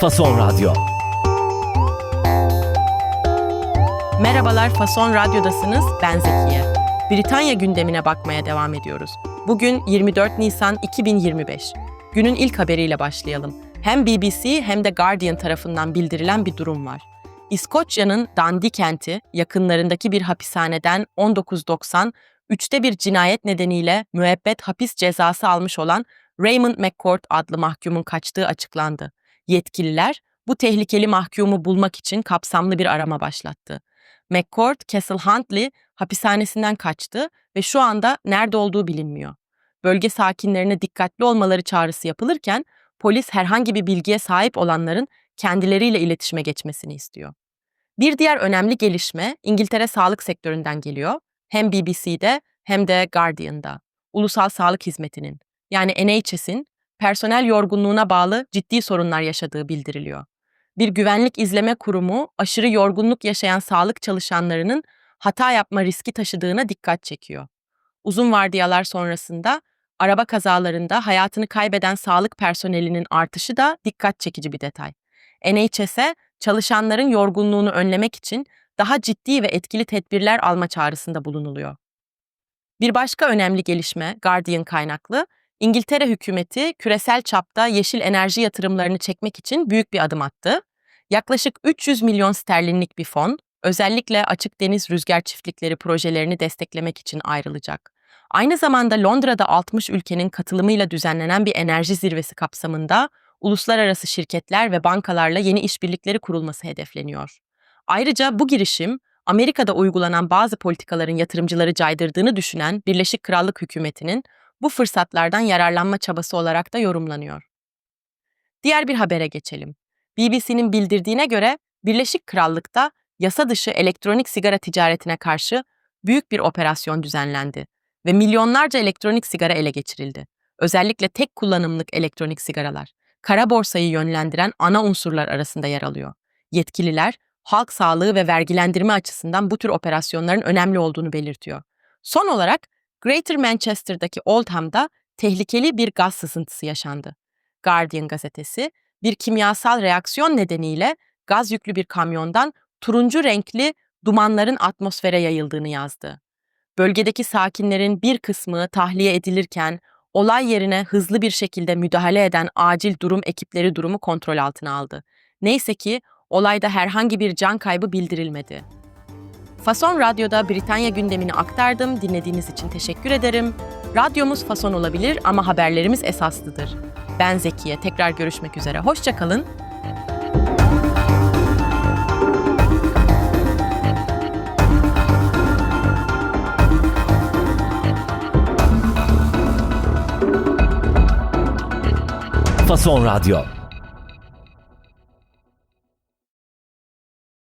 Fason Radyo. Merhabalar Fason Radyo'dasınız. Ben Zekiye. Britanya gündemine bakmaya devam ediyoruz. Bugün 24 Nisan 2025. Günün ilk haberiyle başlayalım. Hem BBC hem de Guardian tarafından bildirilen bir durum var. İskoçya'nın Dundee kenti yakınlarındaki bir hapishaneden 1990 üçte bir cinayet nedeniyle müebbet hapis cezası almış olan Raymond McCourt adlı mahkumun kaçtığı açıklandı. Yetkililer bu tehlikeli mahkumu bulmak için kapsamlı bir arama başlattı. McCourt, Castle Huntley hapishanesinden kaçtı ve şu anda nerede olduğu bilinmiyor. Bölge sakinlerine dikkatli olmaları çağrısı yapılırken polis herhangi bir bilgiye sahip olanların kendileriyle iletişime geçmesini istiyor. Bir diğer önemli gelişme İngiltere sağlık sektöründen geliyor. Hem BBC'de hem de Guardian'da. Ulusal Sağlık Hizmeti'nin yani NHS'in personel yorgunluğuna bağlı ciddi sorunlar yaşadığı bildiriliyor. Bir güvenlik izleme kurumu aşırı yorgunluk yaşayan sağlık çalışanlarının hata yapma riski taşıdığına dikkat çekiyor. Uzun vardiyalar sonrasında araba kazalarında hayatını kaybeden sağlık personelinin artışı da dikkat çekici bir detay. NHS'e çalışanların yorgunluğunu önlemek için daha ciddi ve etkili tedbirler alma çağrısında bulunuluyor. Bir başka önemli gelişme Guardian kaynaklı, İngiltere hükümeti küresel çapta yeşil enerji yatırımlarını çekmek için büyük bir adım attı. Yaklaşık 300 milyon sterlinlik bir fon, özellikle açık deniz rüzgar çiftlikleri projelerini desteklemek için ayrılacak. Aynı zamanda Londra'da 60 ülkenin katılımıyla düzenlenen bir enerji zirvesi kapsamında uluslararası şirketler ve bankalarla yeni işbirlikleri kurulması hedefleniyor. Ayrıca bu girişim Amerika'da uygulanan bazı politikaların yatırımcıları caydırdığını düşünen Birleşik Krallık hükümetinin bu fırsatlardan yararlanma çabası olarak da yorumlanıyor. Diğer bir habere geçelim. BBC'nin bildirdiğine göre Birleşik Krallık'ta yasa dışı elektronik sigara ticaretine karşı büyük bir operasyon düzenlendi ve milyonlarca elektronik sigara ele geçirildi. Özellikle tek kullanımlık elektronik sigaralar, kara borsayı yönlendiren ana unsurlar arasında yer alıyor. Yetkililer, halk sağlığı ve vergilendirme açısından bu tür operasyonların önemli olduğunu belirtiyor. Son olarak Greater Manchester'daki Oldham'da tehlikeli bir gaz sızıntısı yaşandı. Guardian gazetesi, bir kimyasal reaksiyon nedeniyle gaz yüklü bir kamyondan turuncu renkli dumanların atmosfere yayıldığını yazdı. Bölgedeki sakinlerin bir kısmı tahliye edilirken olay yerine hızlı bir şekilde müdahale eden acil durum ekipleri durumu kontrol altına aldı. Neyse ki olayda herhangi bir can kaybı bildirilmedi. Fason Radyo'da Britanya gündemini aktardım. Dinlediğiniz için teşekkür ederim. Radyomuz fason olabilir ama haberlerimiz esaslıdır. Ben Zekiye. Tekrar görüşmek üzere. Hoşçakalın. Fason Radyo.